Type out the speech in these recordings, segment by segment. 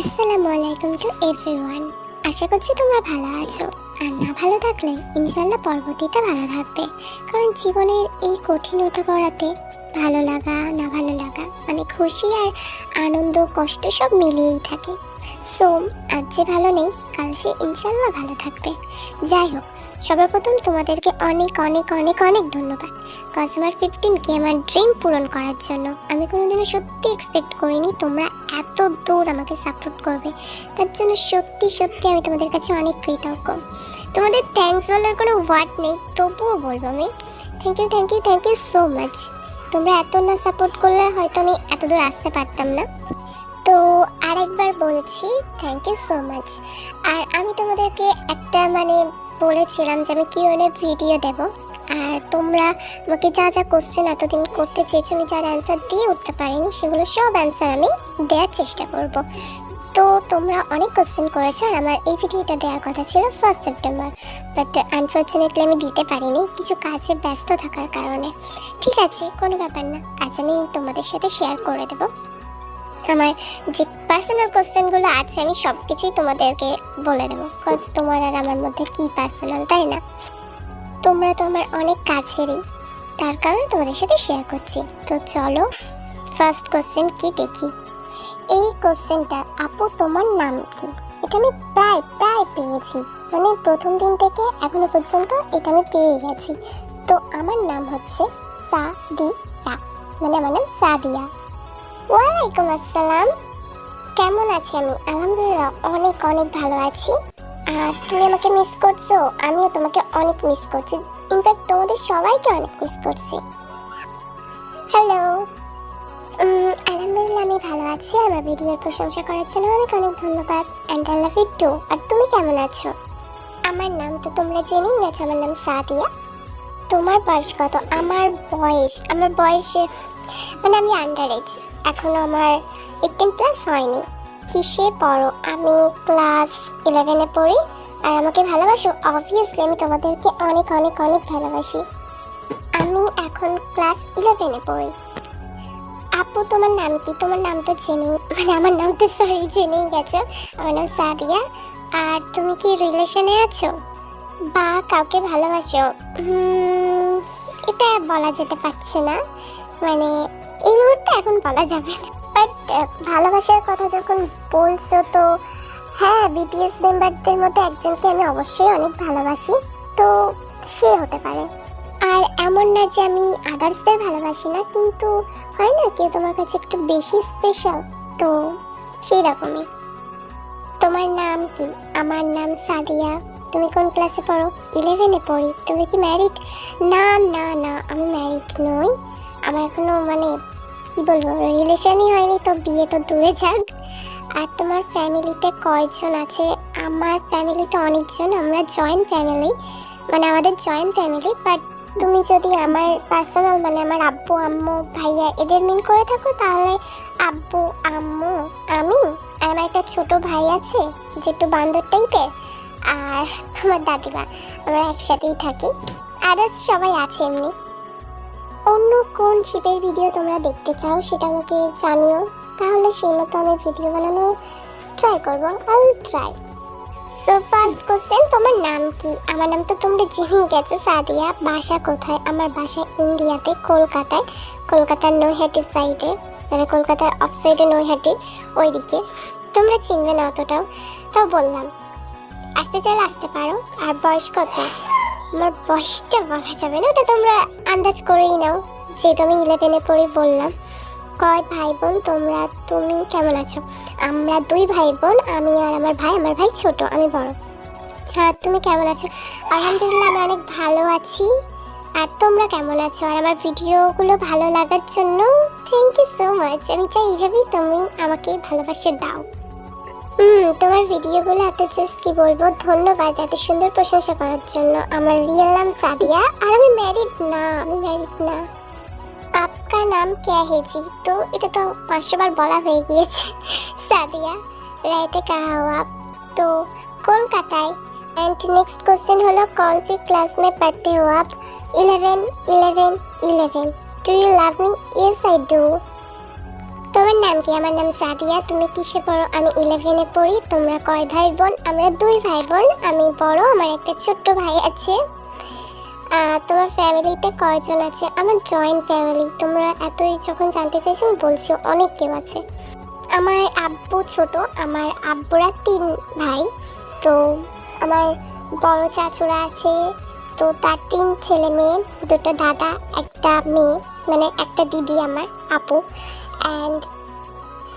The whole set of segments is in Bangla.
আসসালামু আলাইকুম টু এভরিওয়ান আশা করছি তোমরা ভালো আছো। আর না ভালো থাকলে ইনশাল্লাহ পরবর্তীতে ভালো থাকবে। কারণ জীবনের এই কঠিন ওঠা পড়াতে ভালো লাগা, না ভালো লাগা মানে খুশি আর আনন্দ, কষ্ট সব মিলিয়েই থাকে। সো আজ যে ভালো নেই, কাল সে ইনশাল্লাহ ভালো থাকবে। যাই হোক সবার প্রথম তোমাদেরকে অনেক অনেক অনেক অনেক ধন্যবাদ। কাস্টমার ফিফটিনকে আমার ড্রিম পূরণ করার জন্য। আমি কোনোদিনও সত্যি এক্সপেক্ট করিনি তোমরা এত দূর আমাকে সাপোর্ট করবে। তার জন্য সত্যি সত্যি আমি তোমাদের কাছে অনেক কৃতজ্ঞ। তোমাদের থ্যাঙ্কস বলার কোনো ওয়ার্ড নেই, তবুও বলব আমি। Thank you thank you thank you so much তোমরা এত না সাপোর্ট করলে হয়তো আমি এত দূর আসতে পারতাম না। তো আরেকবার বলছি থ্যাংক ইউ সো মাচ আর আমি তোমাদেরকে একটা মানে বলেছিলাম যে আমি কিউএনএ ভিডিও দেব। আর তোমরা আমাকে যা যা কোশ্চেন এতদিন করতে চেয়েছো, আমি যার অ্যান্সার দিয়ে উঠতে পারিনি, সেগুলো সব অ্যান্সার আমি দেওয়ার চেষ্টা করব। তো তোমরা অনেক কোশ্চেন করেছ, আর আমার এই ভিডিওটা দেওয়ার কথা ছিল ফার্স্ট সেপ্টেম্বর বাট আনফর্চুনেটলি আমি দিতে পারিনি, কিছু কাজে ব্যস্ত থাকার কারণে। ঠিক আছে, কোনো ব্যাপার না। আজ আমি তোমাদের সাথে শেয়ার করে দেবো। আমার যে পার্সোনাল কোশ্চেনগুলো আছে, আমি সব কিছুই তোমাদেরকে বলে দেবো। কজ তোমার আর আমার মধ্যে কি পার্সোনাল তাই না? তোমরা তো আমার অনেক কাছেরই। তার কারণে তোমাদের সাথে শেয়ার করছি। তো চলো ফার্স্ট কোশ্চেন কি দেখি? এই কোশ্চেনটা আপু তোমার নাম কি? এটা আমি প্রায় প্রায় পেয়েছি। মানে প্রথম দিন থেকে এখনও পর্যন্ত এটা আমি পেয়ে গেছি। তো আমার নাম হচ্ছে সাদিয়া। মানে আমার নাম সাদিয়া। ওয়ালাইকুম আসসালাম। কেমন আছি আমি? আলহামদুলিল্লাহ, অনেক অনেক ভালো আছি। আর তুমি আমাকে মিস করছ? আমিও তোমাকে অনেক মিস করছি। ইনফ্যাক্ট তোমাদের সবাইকে অনেক মিস করছি। হ্যালো আলহামদুলিল্লাহ, আমি ভালো আছি। আমার ভিডিওর প্রশংসা করার জন্য অনেক অনেক ধন্যবাদ। And I love you too আর তুমি কেমন আছো? আমার নাম তো তোমরা জেনেই গেছো, আমার নাম সাদিয়া। তোমার বয়স কত? আমার বয়স, আমার বয়সে মানে আমি আন্ডার এজ এখনও আমার এইটিন প্লাস হয়নি। কিসে পড়ো? আমি ক্লাস ইলেভেনে পড়ি। আর আমাকে ভালোবাসো? অবভিয়াসলি আমি তোমাদেরকে অনেক অনেক অনেক ভালোবাসি। আমি এখন ক্লাস ইলেভেনে পড়ি। আপু, তোমার নাম কি? তোমার নাম তো জেনেই মানে আমার নাম তো সরি জেনেই গেছো। আমার নাম সাদিয়া। আর তুমি কি রিলেশনে আছো? বা কাউকে ভালোবাসো? এটা বলা যেতে পারছে না। মানে এই মুহূর্তে এখন বলা যাবে বাট ভালোবাসার কথা যখন বলছো তো হ্যাঁ বিটিএস মেম্বারদের মধ্যে একজনকে আমি অবশ্যই অনেক ভালোবাসি। তো, সে হতে পারে। আর এমন না যে আমি আদার্সদের ভালোবাসি না, কিন্তু হয় না কেউ তোমার কাছে একটু বেশি স্পেশাল তো, সেই রকমই। তোমার নাম কি? আমার নাম সাদিয়া। তুমি কোন ক্লাসে পড়ো? ইলেভেনে পড়ি। তুমি কি ম্যারিড না না না, আমি ম্যারিড নই। আমার এখনও মানে কি বলব রিলেশনই হয়নি, তো বিয়ে তো দূরে যাক। আর তোমার ফ্যামিলিতে কয়জন আছে? আমার ফ্যামিলিতে অনেকজন, আমরা জয়েন্ট ফ্যামিলি মানে আমাদের জয়েন্ট ফ্যামিলি বাট তুমি যদি আমার পার্সোনাল মানে আমার আব্বু, আম্মু, ভাইয়া এদের মিন করে থাকো, তাহলে আব্বু, আম্মু, আমি আর আমার একটা ছোট ভাই আছে, যে একটু বান্দর টাইপের আর আমার দাদিমা, আমরা একসাথেই থাকি। আদার্স সবাই আছে এমনি। অন্য কোন শিপের ভিডিও তোমরা দেখতে চাও সেটা আমাকে জানিও। তাহলে সেই মতো আমি ভিডিও বানানো ট্রাই করব I try so first question তোমার নাম কি? আমার নাম তো তোমরা জেনেই গেছো, সাদিয়া। বাসা কোথায়? আমার বাসা ইন্ডিয়াতে, কলকাতায়। কলকাতার নৈহাটি সাইডে মানে কলকাতার অফ সাইডে নৈহাটি ওইদিকে। তোমরা চিনবে না অতটাও। তাও বললাম, আসতে চাইলে আসতে পারো। আর বয়স কত? আমার বয়সটা বলা যাবে না, ওটা তোমরা আন্দাজ করেই নাও। যেটা আমি ইলেভেনে পড়ে বললাম, কয় ভাই বোন তোমরা, তুমি কেমন আছো? আমরা দুই ভাই বোন আমি আর আমার ভাই আমার ভাই ছোট, আমি বড়। হ্যাঁ তুমি কেমন আছো? আলহামদুলিল্লাহ, আমি অনেক ভালো আছি। আর তোমরা কেমন আছো? আর আমার ভিডিওগুলো ভালো লাগার জন্য থ্যাংক ইউ সো মাচ আমি চাই এইভাবেই তুমি আমাকে ভালোবাসে দাও। হুম, তোমার ভিডিওগুলো এত জোস কি বলব? ধন্যবাদ এত সুন্দর প্রশংসা করার জন্য। আমার রিয়েল নাম সাদিয়া আর আমি ম্যারিড না, আমি ম্যারিড না। আপকা নাম ক্যা হেজি? তো এটা তো পাঁচবার বলা হয়ে গিয়েছে। সাদিয়া, রাইতে কাহাও আপ? তো কলকাতায় অ্যান্ড নেক্সট কোশ্চেন হলো, কল সি ক্লাস মে পড়তে হো up? Eleven eleven eleven do you love me yes I do তোমার নাম কি? আমার নাম সাদিয়া। তুমি কিসে পড়ো? আমি ইলেভেনে পড়ি। তোমরা কয় ভাই বোন আমরা দুই ভাই বোন আমি বড়, আমার একটা ছোট্ট ভাই আছে। তোমার ফ্যামিলিতে কয়জন আছে? আমার জয়েন্ট ফ্যামিলি তোমরা এতই যখন জানতে চাইছো, আমি বলছি, অনেক কেউ আছে। আমার আব্বু ছোট, আমার আব্বুরা তিন ভাই। তো আমার বড় চাচুরা আছে, তো তার তিন ছেলে মেয়ে, দুটো দাদা, একটা মেয়ে মানে একটা দিদি আমার, আপু। অ্যান্ড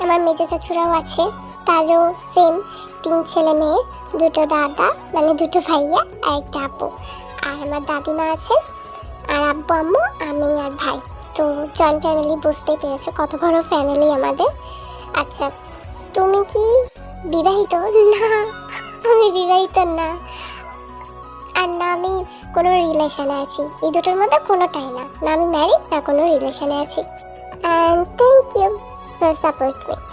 আমার মেজো চাচুরাও আছে। তারও সেম তিন ছেলে মেয়ে, দুটো দাদা মানে দুটো ভাইয়া আর একটা আপু। আর আমার দাদিমা আছে, আর আব্বু, আম্মু, আমি আর ভাই। তো জয়েন্ট ফ্যামিলি বুঝতেই পেরেছ কত বড় ফ্যামিলি আমাদের। আচ্ছা তুমি কি বিবাহিত? না, আমি বিবাহিত না। আর না, আমি কোনো রিলেশনে আছি। এই দুটোর মধ্যে কোনোটাই না। না আমি ম্যারিড না কোনো রিলেশনে আছি। And thank you for support me